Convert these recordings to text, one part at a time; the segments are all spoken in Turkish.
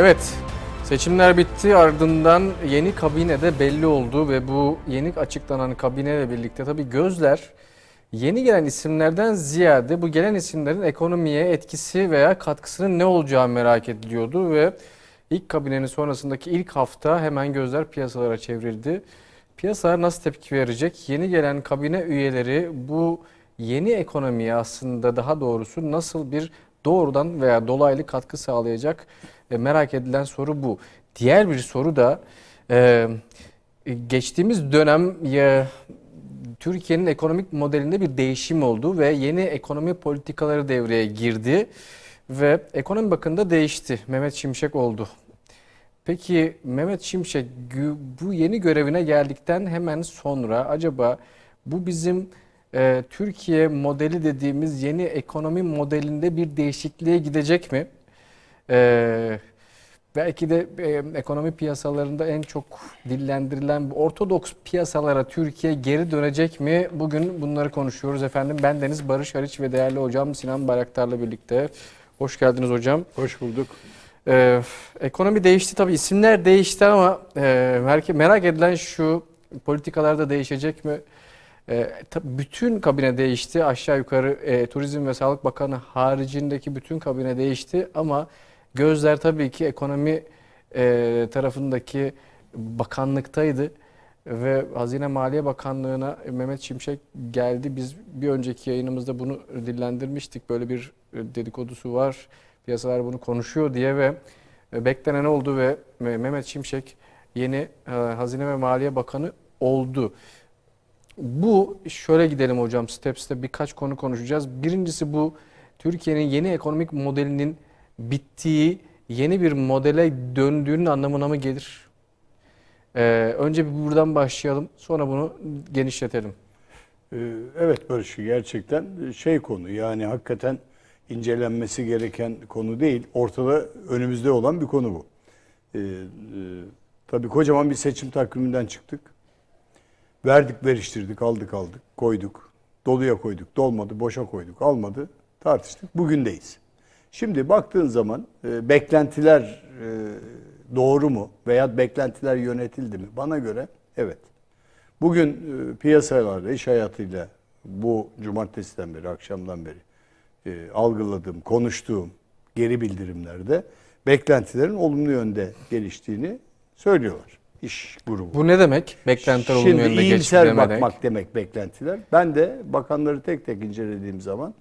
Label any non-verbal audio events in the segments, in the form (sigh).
Evet, seçimler bitti ardından yeni kabine de belli oldu ve bu yeni açıklanan kabineyle birlikte tabii gözler yeni gelen isimlerden ziyade bu gelen isimlerin ekonomiye etkisi veya katkısının ne olacağı merak ediliyordu ve ilk kabinenin sonrasındaki ilk hafta hemen gözler piyasalara çevrildi. Piyasalar nasıl tepki verecek? Yeni gelen kabine üyeleri bu yeni ekonomiye aslında daha doğrusu nasıl bir doğrudan veya dolaylı katkı sağlayacak E, merak edilen soru bu. Diğer bir soru da e, geçtiğimiz dönem ya, Türkiye'nin ekonomik modelinde bir değişim oldu ve yeni ekonomi politikaları devreye girdi ve ekonomi bakımında değişti. Mehmet Şimşek oldu. Peki Mehmet Şimşek bu yeni görevine geldikten hemen sonra acaba bu bizim e, Türkiye modeli dediğimiz yeni ekonomi modelinde bir değişikliğe gidecek mi? E, belki de e, ekonomi piyasalarında en çok dillendirilen ortodoks piyasalara Türkiye geri dönecek mi? Bugün bunları konuşuyoruz efendim. Ben Deniz Barış Hariç ve değerli hocam Sinan Bayraktar'la birlikte. Hoş geldiniz hocam. Hoş bulduk. Ee, ekonomi değişti tabii isimler değişti ama e, merak, merak edilen şu politikalar da değişecek mi? E, bütün kabine değişti aşağı yukarı e, Turizm ve Sağlık Bakanı haricindeki bütün kabine değişti ama gözler tabii ki ekonomi e, tarafındaki bakanlıktaydı ve Hazine Maliye Bakanlığı'na Mehmet Şimşek geldi. Biz bir önceki yayınımızda bunu dillendirmiştik. Böyle bir e, dedikodusu var. Piyasalar bunu konuşuyor diye ve e, beklenen oldu ve Me- Mehmet Şimşek yeni e, Hazine ve Maliye Bakanı oldu. Bu şöyle gidelim hocam step step birkaç konu konuşacağız. Birincisi bu Türkiye'nin yeni ekonomik modelinin bittiği yeni bir modele döndüğünün anlamına mı gelir? Ee, önce bir buradan başlayalım sonra bunu genişletelim. Ee, Evet Barış gerçekten şey konu yani hakikaten incelenmesi gereken konu değil. Ortada önümüzde olan bir konu bu. Ee, e, tabii kocaman bir seçim takviminden çıktık. Verdik veriştirdik aldık aldık koyduk. Doluya koyduk dolmadı boşa koyduk almadı tartıştık bugündeyiz. Şimdi baktığın zaman e, beklentiler e, doğru mu veya beklentiler yönetildi mi? Bana göre evet. Bugün e, piyasalarda, iş hayatıyla bu cumartesiden beri, akşamdan beri e, algıladığım, konuştuğum geri bildirimlerde beklentilerin olumlu yönde geliştiğini söylüyorlar. İş grubu. Bu ne demek? Beklentiler olumlu Şimdi yönde iyimser bakmak demek beklentiler. Ben de bakanları tek tek incelediğim zaman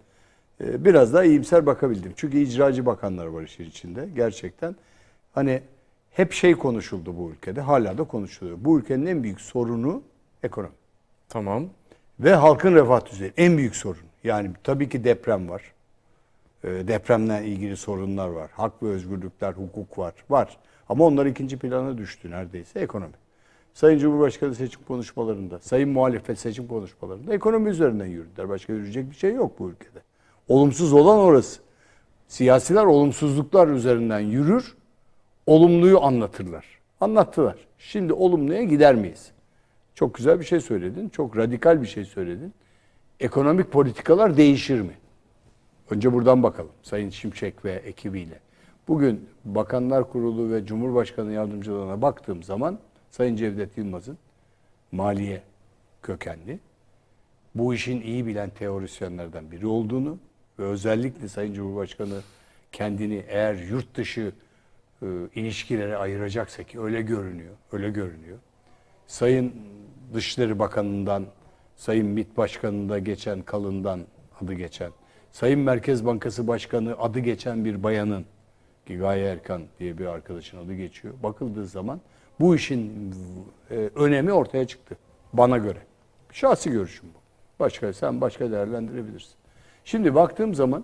e, biraz daha iyimser bakabildim. Çünkü icracı bakanlar var işin içinde. Gerçekten hani hep şey konuşuldu bu ülkede. Hala da konuşuluyor. Bu ülkenin en büyük sorunu ekonomi. Tamam. Ve halkın refah düzeyi en büyük sorun. Yani tabii ki deprem var. E, Depremle ilgili sorunlar var. Hak ve özgürlükler, hukuk var. Var. Ama onlar ikinci plana düştü neredeyse ekonomi. Sayın Cumhurbaşkanı seçim konuşmalarında, Sayın Muhalefet seçim konuşmalarında ekonomi üzerinden yürüdüler. Başka yürüyecek bir şey yok bu ülkede. Olumsuz olan orası. Siyasiler olumsuzluklar üzerinden yürür, olumluyu anlatırlar. Anlattılar. Şimdi olumluya gider miyiz? Çok güzel bir şey söyledin. Çok radikal bir şey söyledin. Ekonomik politikalar değişir mi? Önce buradan bakalım Sayın Şimşek ve ekibiyle. Bugün Bakanlar Kurulu ve Cumhurbaşkanı yardımcılarına baktığım zaman Sayın Cevdet Yılmaz'ın maliye kökenli, bu işin iyi bilen teorisyenlerden biri olduğunu ve özellikle Sayın Cumhurbaşkanı kendini eğer yurt dışı e, ilişkilere ayıracaksa ki öyle görünüyor, öyle görünüyor. Sayın Dışişleri Bakanı'ndan, Sayın MİT Başkanı'nda geçen kalından adı geçen, Sayın Merkez Bankası Başkanı adı geçen bir bayanın Gaye Erkan diye bir arkadaşın adı geçiyor. Bakıldığı zaman bu işin e, önemi ortaya çıktı bana göre. Şahsi görüşüm bu. Başka sen başka değerlendirebilirsin. Şimdi baktığım zaman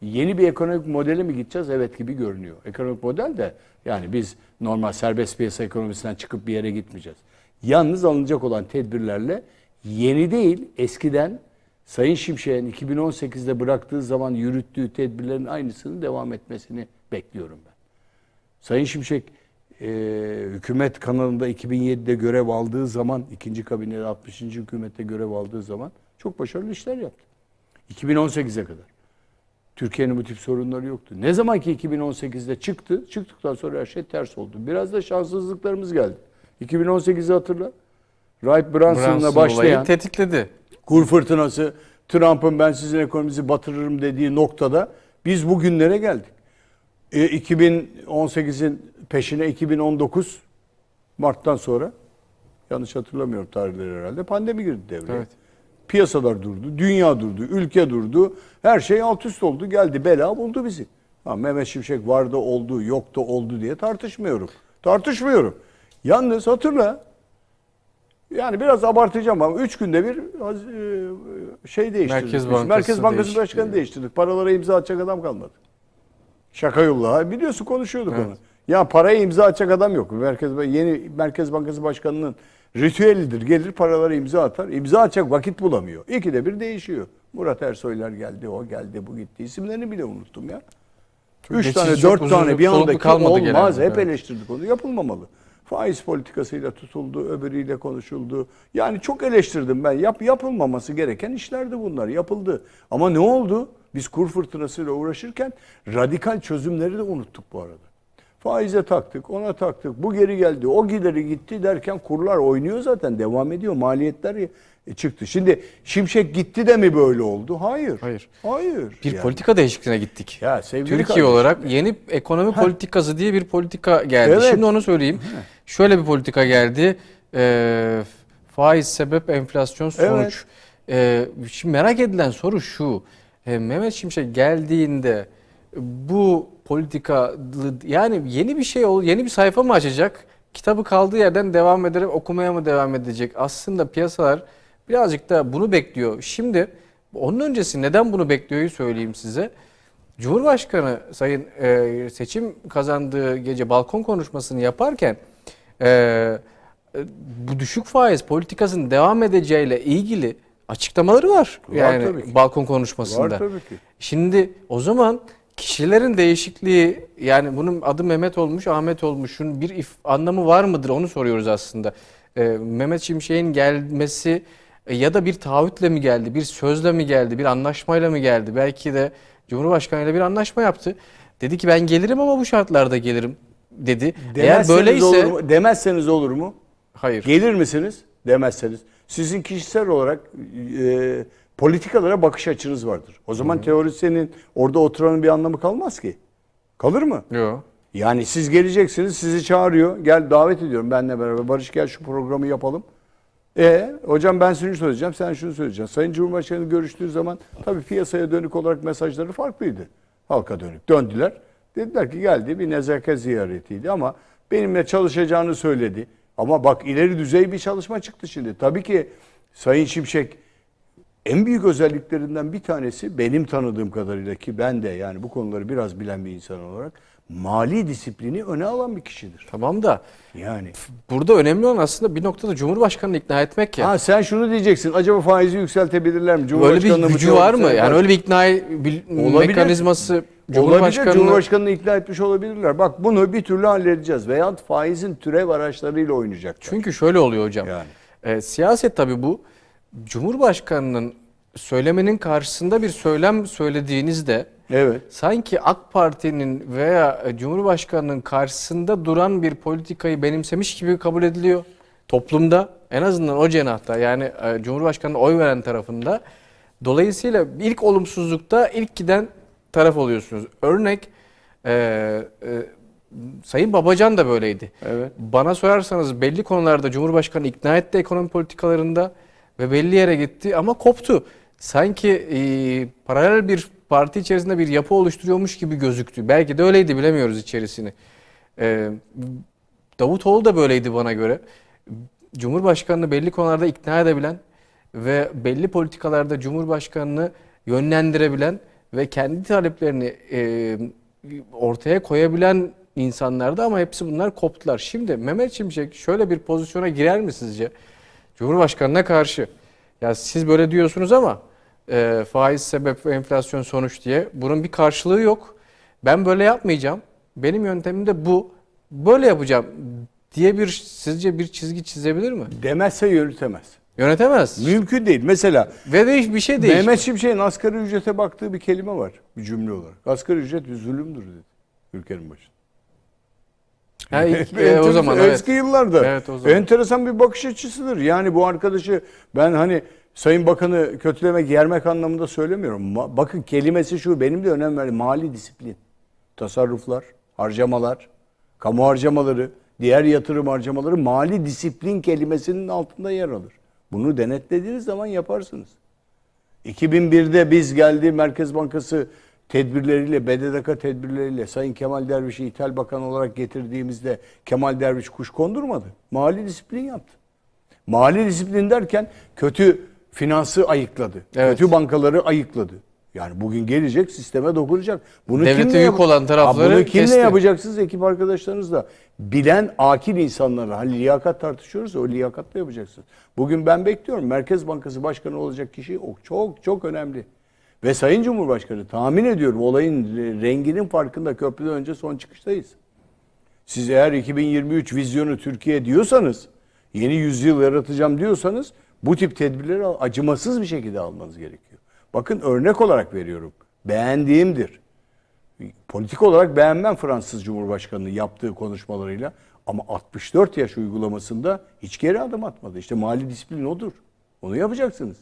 yeni bir ekonomik modele mi gideceğiz? Evet gibi görünüyor. Ekonomik model de yani biz normal serbest piyasa ekonomisinden çıkıp bir yere gitmeyeceğiz. Yalnız alınacak olan tedbirlerle yeni değil eskiden Sayın Şimşek'in 2018'de bıraktığı zaman yürüttüğü tedbirlerin aynısının devam etmesini bekliyorum ben. Sayın Şimşek e, hükümet kanalında 2007'de görev aldığı zaman, ikinci kabinede 60. hükümette görev aldığı zaman çok başarılı işler yaptı. 2018'e kadar. Türkiye'nin bu tip sorunları yoktu. Ne zaman ki 2018'de çıktı, çıktıktan sonra her şey ters oldu. Biraz da şanssızlıklarımız geldi. 2018'i hatırla. Wright Branson'la başlayan tetikledi. kur fırtınası, Trump'ın ben sizin ekonominizi batırırım dediği noktada biz bugünlere geldik. E, 2018'in peşine 2019 Mart'tan sonra yanlış hatırlamıyorum tarihleri herhalde pandemi girdi devreye. Evet. Piyasalar durdu, dünya durdu, ülke durdu. Her şey alt üst oldu. Geldi bela buldu bizi. Ha, Mehmet Şimşek vardı oldu, yok da oldu diye tartışmıyorum. Tartışmıyorum. Yalnız hatırla yani biraz abartacağım ama üç günde bir e, şey değiştirdik. Merkez. Bankası Merkez Bankası değişikliği. Başkanı değiştirdik. Paralara imza atacak adam kalmadı. Şaka yolla. Biliyorsun konuşuyorduk Evet. onu. Ya paraya imza atacak adam yok. Merkez yeni Merkez Bankası Başkanı'nın ritüelidir. Gelir paralara imza atar. İmza atacak vakit bulamıyor. İkide bir değişiyor. Murat Ersoylar geldi, o geldi, bu gitti. İsimlerini bile unuttum ya. Üç Geçici tane, dört tane bir andaki kalmadı olmaz. genelde, Hep evet. eleştirdik onu. Yapılmamalı. Faiz politikasıyla tutuldu, öbürüyle konuşuldu. Yani çok eleştirdim ben. Yap, yapılmaması gereken işlerdi bunlar. Yapıldı. Ama ne oldu? Biz kur fırtınasıyla uğraşırken radikal çözümleri de unuttuk bu arada. Faize taktık, ona taktık. Bu geri geldi, o gideri gitti derken kurlar oynuyor zaten. Devam ediyor. Maliyetler e, çıktı. Şimdi Şimşek gitti de mi böyle oldu? Hayır. Hayır. Hayır. Bir Yani. politika değişikliğine gittik. Ya sevgili Türkiye kardeşim. olarak yeni ekonomi politikası diye bir politika geldi. Evet. Şimdi onu söyleyeyim. Şöyle bir politika geldi. Ee, faiz sebep enflasyon sonuç. Ee, şimdi merak edilen soru şu. Mehmet Şimşek geldiğinde bu politika yani yeni bir şey ol, yeni bir sayfa mı açacak? Kitabı kaldığı yerden devam ederek okumaya mı devam edecek? Aslında piyasalar birazcık da bunu bekliyor. Şimdi onun öncesi neden bunu bekliyor'yu söyleyeyim size. Cumhurbaşkanı Sayın e, seçim kazandığı gece balkon konuşmasını yaparken e, bu düşük faiz politikasının devam edeceğiyle ilgili açıklamaları var. Var yani tabii ki. balkon konuşmasında. Var tabii ki. Şimdi o zaman kişilerin değişikliği yani bunun adı Mehmet olmuş, Ahmet olmuş. Şunun bir if, anlamı var mıdır onu soruyoruz aslında. Ee, Mehmet Şimşek'in gelmesi e, ya da bir taahhütle mi geldi, bir sözle mi geldi, bir anlaşmayla mı geldi? Belki de Cumhurbaşkanı ile bir anlaşma yaptı. Dedi ki ben gelirim ama bu şartlarda gelirim dedi. Eğer Demezseniz böyleyse olur mu? Demezseniz olur mu? hayır. Gelir misiniz? Demezseniz. Sizin kişisel olarak e, politikalara bakış açınız vardır. O zaman teorisyenin orada oturanın bir anlamı kalmaz ki. Kalır mı? Yok. Yani siz geleceksiniz, sizi çağırıyor. Gel davet ediyorum benle beraber. Barış gel şu programı yapalım. E hocam ben şunu söyleyeceğim, sen şunu söyleyeceksin. Sayın Cumhurbaşkanı görüştüğü zaman tabii piyasaya dönük olarak mesajları farklıydı. Halka dönük. Döndüler. Dediler ki geldi bir nezaket ziyaretiydi ama benimle çalışacağını söyledi. Ama bak ileri düzey bir çalışma çıktı şimdi. Tabii ki Sayın Şimşek en büyük özelliklerinden bir tanesi benim tanıdığım kadarıyla ki ben de yani bu konuları biraz bilen bir insan olarak mali disiplini öne alan bir kişidir. Tamam da Yani. burada önemli olan aslında bir noktada Cumhurbaşkanı'nı ikna etmek ya. Ha sen şunu diyeceksin. Acaba faizi yükseltebilirler mi? Öyle Cumhurbaşkanlığı bir gücü var mı? Yani öyle bir ikna bir Olabilir. mekanizması Olabilir. Cumhurbaşkanı Cumhurbaşkanını ikna etmiş olabilirler. Bak bunu bir türlü halledeceğiz. Veyahut faizin türev araçlarıyla oynayacaklar. Çünkü şöyle oluyor hocam. Yani. E, siyaset tabii bu. Cumhurbaşkanının söylemenin karşısında bir söylem söylediğinizde Evet. sanki AK Parti'nin veya e, Cumhurbaşkanının karşısında duran bir politikayı benimsemiş gibi kabul ediliyor toplumda. En azından o cenahta yani e, Cumhurbaşkanı'na oy veren tarafında. Dolayısıyla ilk olumsuzlukta ilk giden taraf oluyorsunuz. Örnek e, e, Sayın Babacan da böyleydi. Evet. Bana sorarsanız belli konularda Cumhurbaşkanı ikna etti ekonomi politikalarında ve belli yere gitti ama koptu. Sanki e, paralel bir parti içerisinde bir yapı oluşturuyormuş gibi gözüktü. Belki de öyleydi bilemiyoruz içerisini. E, Davutoğlu da böyleydi bana göre. Cumhurbaşkanını belli konularda ikna edebilen ve belli politikalarda Cumhurbaşkanını yönlendirebilen ve kendi taleplerini e, ortaya koyabilen insanlardı ama hepsi bunlar koptular. Şimdi Mehmet Şimşek şöyle bir pozisyona girer mi sizce? Cumhurbaşkanına karşı. Ya siz böyle diyorsunuz ama e, faiz sebep ve enflasyon sonuç diye bunun bir karşılığı yok. Ben böyle yapmayacağım. Benim yöntemim de bu. Böyle yapacağım diye bir sizce bir çizgi çizebilir mi? Demezse yürütemez. Yönetemez. Mümkün değil. Mesela Ve de hiçbir şey değil. Mehmet Şimşek'in asgari ücrete baktığı bir kelime var. Bir cümle olarak. Asgari ücret bir zulümdür dedi. Ülkenin başında. Ha, (laughs) ilk- e, o zaman evet. Eski yıllarda. Evet, o zaman. Enteresan bir bakış açısıdır. Yani bu arkadaşı ben hani Sayın Bakan'ı kötülemek, yermek anlamında söylemiyorum. Ma- Bakın kelimesi şu, benim de önem verdiğim mali disiplin. Tasarruflar, harcamalar, kamu harcamaları, diğer yatırım harcamaları mali disiplin kelimesinin altında yer alır. Bunu denetlediğiniz zaman yaparsınız. 2001'de biz geldi Merkez Bankası tedbirleriyle, BDDK tedbirleriyle Sayın Kemal Derviş'i İthal Bakan olarak getirdiğimizde Kemal Derviş kuş kondurmadı. Mali disiplin yaptı. Mali disiplin derken kötü finansı ayıkladı. Evet. Kötü bankaları ayıkladı. Yani bugün gelecek sisteme dokunacak. Bunu Devlete kimle yük olan tarafları Ha, Bunu kimle kesti. yapacaksınız ekip arkadaşlarınızla? Bilen akil insanlarla. Hani liyakat tartışıyoruz o liyakatla yapacaksınız. Bugün ben bekliyorum. Merkez Bankası Başkanı olacak kişi o çok çok önemli. Ve Sayın Cumhurbaşkanı tahmin ediyorum olayın renginin farkında köprüden önce son çıkıştayız. Siz eğer 2023 vizyonu Türkiye diyorsanız, yeni yüzyıl yaratacağım diyorsanız bu tip tedbirleri acımasız bir şekilde almanız gerekiyor. Bakın örnek olarak veriyorum. Beğendiğimdir. Politik olarak beğenmem Fransız Cumhurbaşkanı'nın yaptığı konuşmalarıyla ama 64 yaş uygulamasında hiç geri adım atmadı. İşte mali disiplin odur. Onu yapacaksınız.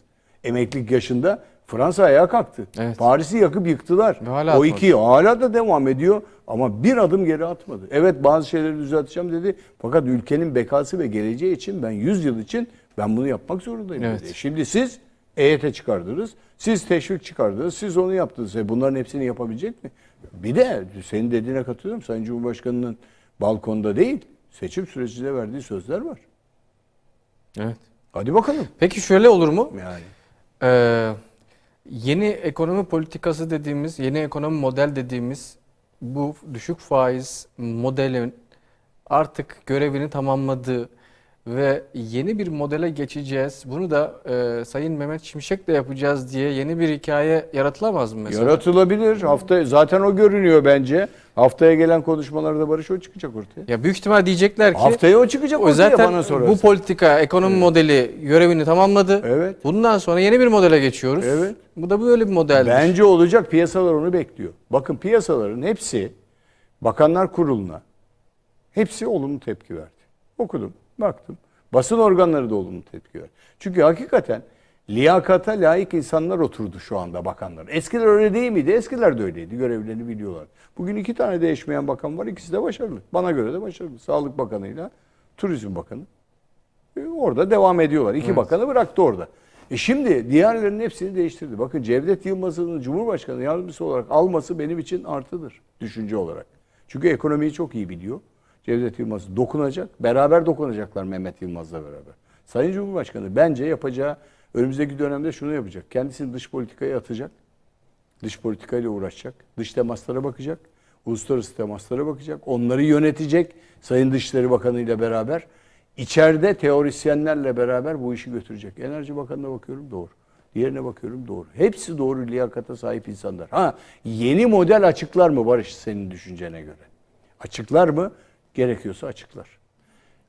Emeklilik yaşında Fransa ayağa kalktı. Evet. Paris'i yakıp yıktılar. Hala o atmadı. iki hala da devam ediyor ama bir adım geri atmadı. Evet bazı şeyleri düzelteceğim dedi. Fakat ülkenin bekası ve geleceği için ben 100 yıl için ben bunu yapmak zorundayım Evet. dedi. Şimdi siz EYT çıkardınız. Siz teşvik çıkardınız. Siz onu yaptınız. E bunların hepsini yapabilecek mi? Bir de senin dediğine katılıyorum. Sayın Cumhurbaşkanı'nın balkonda değil seçim sürecinde verdiği sözler var. Evet. Hadi bakalım. Peki şöyle olur mu? Yani. Ee, yeni ekonomi politikası dediğimiz, yeni ekonomi model dediğimiz bu düşük faiz modelin artık görevini tamamladığı ve yeni bir modele geçeceğiz. Bunu da e, Sayın Mehmet Şimşek'le yapacağız diye yeni bir hikaye yaratılamaz mı mesela? Yaratılabilir. Hafta zaten o görünüyor bence. Haftaya gelen konuşmalarda Barış o çıkacak ortaya. Ya büyük ihtimal diyecekler ki Haftaya o çıkacak o ortaya zaten bana sorarsan. bu politika, ekonomi modeli görevini tamamladı. Evet. Bundan sonra yeni bir modele geçiyoruz. Evet. Bu da böyle bir modeldir. Bence olacak. Piyasalar onu bekliyor. Bakın piyasaların hepsi Bakanlar Kurulu'na hepsi olumlu tepki verdi. Okudum, baktım. Basın organları da olumlu tepki verdi. Çünkü hakikaten liyakata layık insanlar oturdu şu anda bakanlar. Eskiler öyle değil miydi? Eskiler de öyleydi. Görevlerini biliyorlar. Bugün iki tane değişmeyen bakan var. İkisi de başarılı. Bana göre de başarılı. Sağlık Bakanı'yla Turizm Bakanı. E, Orada devam ediyorlar. İki bakanı bıraktı orada. E şimdi diğerlerinin hepsini değiştirdi. Bakın Cevdet Yılmaz'ın Cumhurbaşkanı yardımcısı olarak alması benim için artıdır düşünce olarak. Çünkü ekonomiyi çok iyi biliyor. Cevdet Yılmaz dokunacak. Beraber dokunacaklar Mehmet Yılmaz'la beraber. Sayın Cumhurbaşkanı bence yapacağı önümüzdeki dönemde şunu yapacak. Kendisini dış politikaya atacak. Dış politikayla uğraşacak. Dış temaslara bakacak. Uluslararası temaslara bakacak. Onları yönetecek Sayın Dışişleri Bakanı ile beraber. İçeride teorisyenlerle beraber bu işi götürecek. Enerji Bakanı'na bakıyorum doğru. Diğerine bakıyorum doğru. Hepsi doğru liyakata sahip insanlar. Ha yeni model açıklar mı Barış senin düşüncene göre? Açıklar mı? Gerekiyorsa açıklar.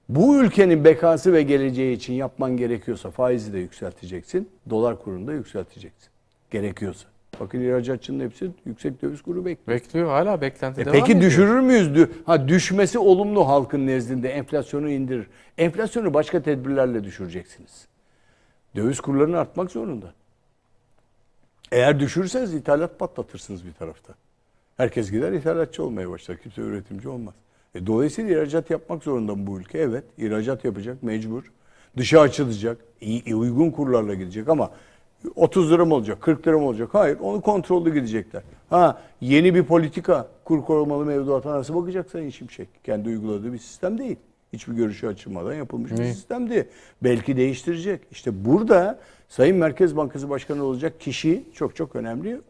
Bu ülkenin bekası ve geleceği için yapman gerekiyorsa faizi de yükselteceksin. Dolar kurunu da yükselteceksin. Gerekiyorsa. Bakın ihracatçının hepsi yüksek döviz kuru bekliyor. Bekliyor hala beklenti E devam peki ediyor. düşürür müyüz? Ha düşmesi olumlu halkın nezdinde enflasyonu indirir. Enflasyonu başka tedbirlerle düşüreceksiniz. Döviz kurlarını artmak zorunda. Eğer düşürürseniz ithalat patlatırsınız bir tarafta. Herkes gider ithalatçı olmaya başlar. Kimse üretimci olmaz. E, dolayısıyla ihracat yapmak zorunda mı bu ülke? Evet. ihracat yapacak mecbur. Dışa açılacak. iyi- uygun kurlarla gidecek ama 30 lira mı olacak? 40 lira mı olacak? Hayır. Onu kontrollü gidecekler. Ha yeni bir politika kur korumalı mevduata nasıl bakacak Sayın Şimşek? Kendi uyguladığı bir sistem değil. Hiçbir görüşü açılmadan yapılmış bir Ne? sistemdi. Belki değiştirecek. İşte burada Sayın Merkez Bankası Başkanı olacak kişi çok çok önemli.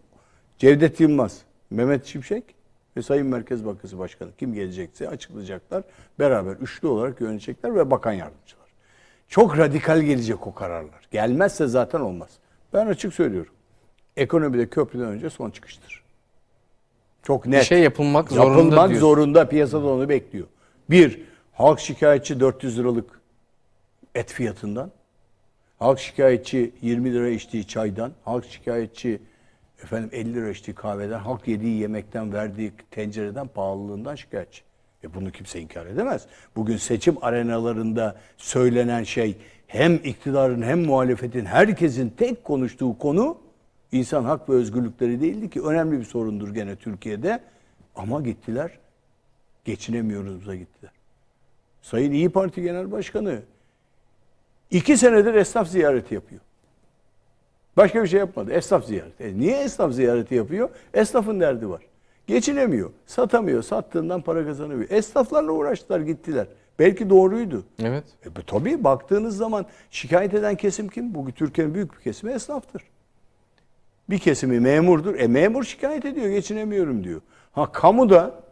Cevdet Yılmaz, Mehmet Şimşek ve Sayın Merkez Bankası Başkanı kim gelecekse açıklayacaklar. Beraber üçlü olarak yönetecekler ve bakan yardımcılar. Çok radikal gelecek o kararlar. Gelmezse zaten olmaz. Ben açık söylüyorum. Ekonomide köprüden önce son çıkıştır. Çok net. Bir şey yapılmak zorunda Yapılmak diyorsun. zorunda. Piyasada onu bekliyor. Bir, halk şikayetçi 400 liralık et fiyatından. Halk şikayetçi 20 lira içtiği çaydan, halk şikayetçi efendim 50 lira içtiği kahveden, halk yediği yemekten, verdiği tencereden, pahalılığından şikayetçi. E bunu kimse inkar edemez. Bugün seçim arenalarında söylenen şey hem iktidarın hem muhalefetin herkesin tek konuştuğu konu insan hak ve özgürlükleri değildi ki önemli bir sorundur gene Türkiye'de. Ama gittiler geçinemiyoruz'a gittiler. Sayın İyi Parti Genel Başkanı iki senedir esnaf ziyareti yapıyor. Başka bir şey yapmadı. Esnaf ziyareti. E niye esnaf ziyareti yapıyor? Esnafın derdi var. Geçinemiyor, satamıyor, sattığından para kazanamıyor. Esnaflarla uğraştılar, gittiler. Belki doğruydu. Evet. E, tabii baktığınız zaman şikayet eden kesim kim? Bugün Türkiye'nin büyük bir kesimi esnaftır. Bir kesimi memurdur. E memur şikayet ediyor, geçinemiyorum diyor. Ha kamuda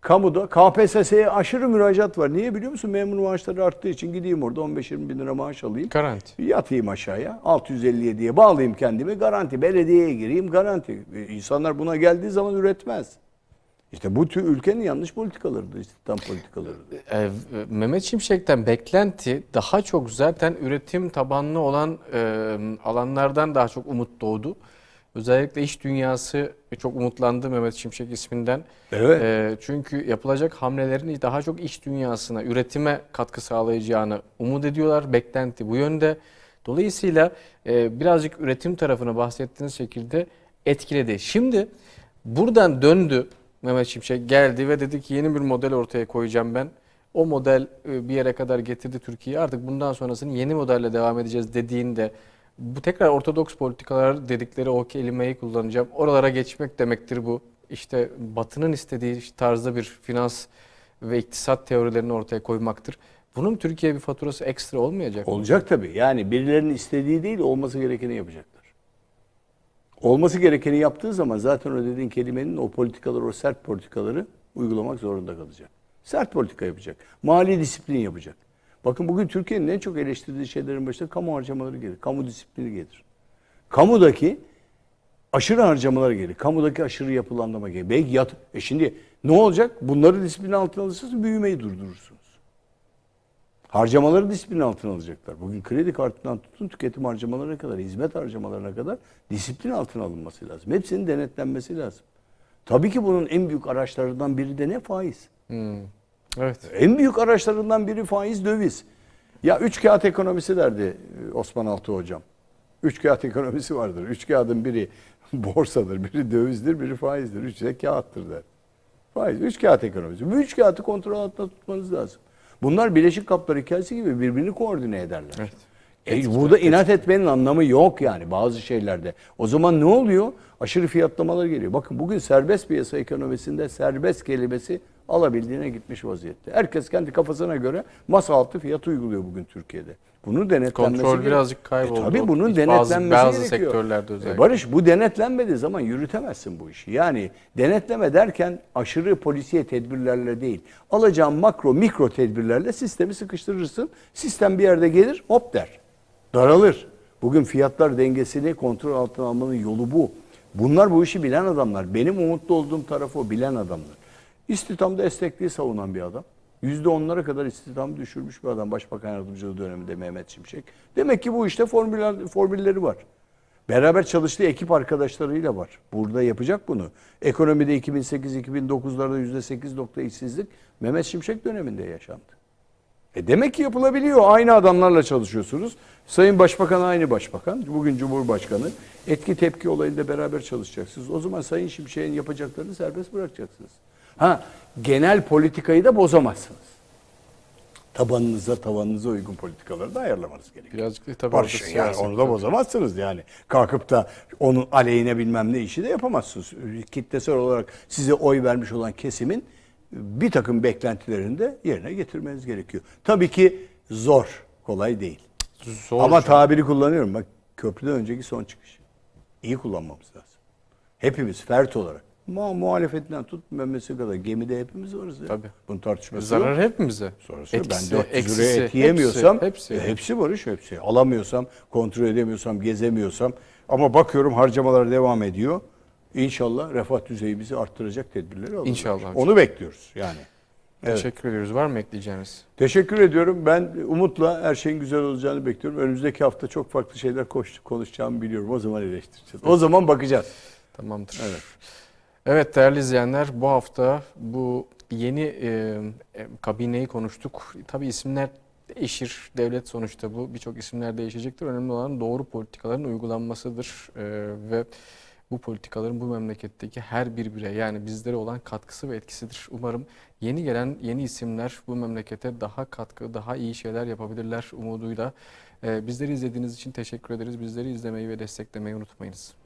kamuda KPSS'ye aşırı müracaat var. Niye biliyor musun? Memur maaşları arttığı için gideyim orada 15-20 bin lira maaş alayım. Garanti. Yatayım aşağıya 657'ye bağlayayım kendimi garanti. Belediyeye gireyim garanti. E, İnsanlar buna geldiği zaman üretmez. İşte bu tür ülkenin yanlış politikalarıdır, istihdam politikalarıdır. Ee, Mehmet Şimşek'ten beklenti daha çok zaten üretim tabanlı olan e, alanlardan daha çok umut doğdu. Özellikle iş dünyası çok umutlandı Mehmet Şimşek isminden. Evet. E, çünkü yapılacak hamlelerin daha çok iş dünyasına, üretime katkı sağlayacağını umut ediyorlar. Beklenti bu yönde. Dolayısıyla e, birazcık üretim tarafını bahsettiğiniz şekilde etkiledi. Şimdi buradan döndü Mehmet Şimşek geldi ve dedi ki yeni bir model ortaya koyacağım ben. O model e, bir yere kadar getirdi Türkiye'yi. Artık bundan sonrasını yeni modelle devam edeceğiz dediğinde bu tekrar ortodoks politikalar dedikleri o kelimeyi kullanacağım. Oralara geçmek demektir bu. İşte Batı'nın istediği tarzda bir finans ve iktisat teorilerini ortaya koymaktır. Bunun Türkiye bir faturası ekstra olmayacak mı? Olacak tabii. Yani birilerinin istediği değil, olması gerekeni yapacaklar. Olması gerekeni yaptığı zaman zaten o dediğin kelimenin o politikaları, o sert politikaları uygulamak zorunda kalacak. Sert politika yapacak. Mali disiplin yapacak. Bakın bugün Türkiye'nin en çok eleştirdiği şeylerin başında kamu harcamaları gelir. Kamu disiplini gelir. Kamudaki aşırı harcamalar gelir. Kamudaki aşırı yapılandırma gelir. Belki yat... E şimdi ne olacak? Bunları disiplin altına alırsanız büyümeyi durdurursunuz. Harcamaları disiplin altına alacaklar. Bugün kredi kartından tutun tüketim harcamalarına kadar, hizmet harcamalarına kadar disiplin altına alınması lazım. Hepsinin denetlenmesi lazım. Tabii ki bunun en büyük araçlarından biri de ne? Faiz. Hmm. Evet. En büyük araçlarından biri faiz döviz. Ya üç kağıt ekonomisi derdi e, Osman Altı hocam. Üç kağıt ekonomisi vardır. Üç kağıdın biri (laughs) borsadır, biri dövizdir, biri faizdir. Üçü de kağıttır der. Faiz, üç kağıt ekonomisi. Bu üç kağıtı kontrol altında tutmanız lazım. Bunlar Birleşik Kaplar hikayesi gibi birbirini koordine ederler. Evet. E, burada inat etmenin anlamı yok yani bazı şeylerde. O zaman ne oluyor? Aşırı fiyatlamalar geliyor. Bakın bugün serbest piyasa ekonomisinde serbest kelimesi alabildiğine gitmiş vaziyette. Herkes kendi kafasına göre masa altı fiyat uyguluyor bugün Türkiye'de. Bunun denetlenmesi Kontrol gerek- birazcık kayboldu. E, tabii bunun Hiç denetlenmesi bazı, bazı gerekiyor. sektörlerde E, özellikle. Barış bu denetlenmediği zaman yürütemezsin bu işi. Yani denetleme derken aşırı polisiye tedbirlerle değil. Alacağın makro mikro tedbirlerle sistemi sıkıştırırsın. Sistem bir yerde gelir hop der. Daralır. Bugün fiyatlar dengesini kontrol altına almanın yolu bu. Bunlar bu işi bilen adamlar. Benim umutlu olduğum tarafı o bilen adamlar. İstihdamda esnekliği savunan bir adam. Yüzde onlara kadar istihdamı düşürmüş bir adam Başbakan Yardımcılığı döneminde Mehmet Şimşek. Demek ki bu işte formüller, formülleri var. Beraber çalıştığı ekip arkadaşlarıyla var. Burada yapacak bunu. Ekonomide 2008-2009'larda %8 işsizlik Mehmet Şimşek döneminde yaşandı. E demek ki yapılabiliyor. Aynı adamlarla çalışıyorsunuz. Sayın Başbakan aynı başbakan. Bugün Cumhurbaşkanı. Etki tepki olayında beraber çalışacaksınız. O zaman Sayın Şimşek'in yapacaklarını serbest bırakacaksınız. Ha genel politikayı da bozamazsınız. Tabanınıza tavanınıza uygun politikaları da ayarlamanız gerekiyor. Birazcık da tabii Barışın orada yani siyaset onu da tabii. bozamazsınız yani. Kalkıp da onun aleyhine bilmem ne işi de yapamazsınız. Kitlesel olarak size oy vermiş olan kesimin bir takım beklentilerini de yerine getirmeniz gerekiyor. Tabii ki zor, kolay değil. Zor Ama tabiri kullanıyorum. Bak köprüden önceki son çıkış. İyi kullanmamız lazım. Hepimiz fert olarak. Mu muhalefetinden tut memesi kadar gemide hepimiz varız ya. Tabii. Bunun tartışması yok. zarar hepimize. Sonrası Etkisi, ben 400 eksisi, liraya et yiyemiyorsam hepsi, hepsi, hepsi. barış hepsi. Alamıyorsam, kontrol edemiyorsam, gezemiyorsam ama bakıyorum harcamalar devam ediyor. İnşallah refah düzeyimizi arttıracak tedbirleri alacağız. İnşallah hocam. Onu bekliyoruz yani. Evet. Teşekkür ediyoruz. Var mı ekleyeceğiniz? Teşekkür ediyorum. Ben umutla her şeyin güzel olacağını bekliyorum. Önümüzdeki hafta çok farklı şeyler konuşacağımı biliyorum. O zaman eleştireceğiz. O zaman bakacağız. Tamamdır. Evet. Evet değerli izleyenler bu hafta bu yeni e, e, kabineyi konuştuk. Tabii isimler değişir. Devlet sonuçta bu. Birçok isimler değişecektir. Önemli olan doğru politikaların uygulanmasıdır. E, ve bu politikaların bu memleketteki her bir birey yani bizlere olan katkısı ve etkisidir. Umarım yeni gelen yeni isimler bu memlekete daha katkı, daha iyi şeyler yapabilirler umuduyla. E, bizleri izlediğiniz için teşekkür ederiz. Bizleri izlemeyi ve desteklemeyi unutmayınız.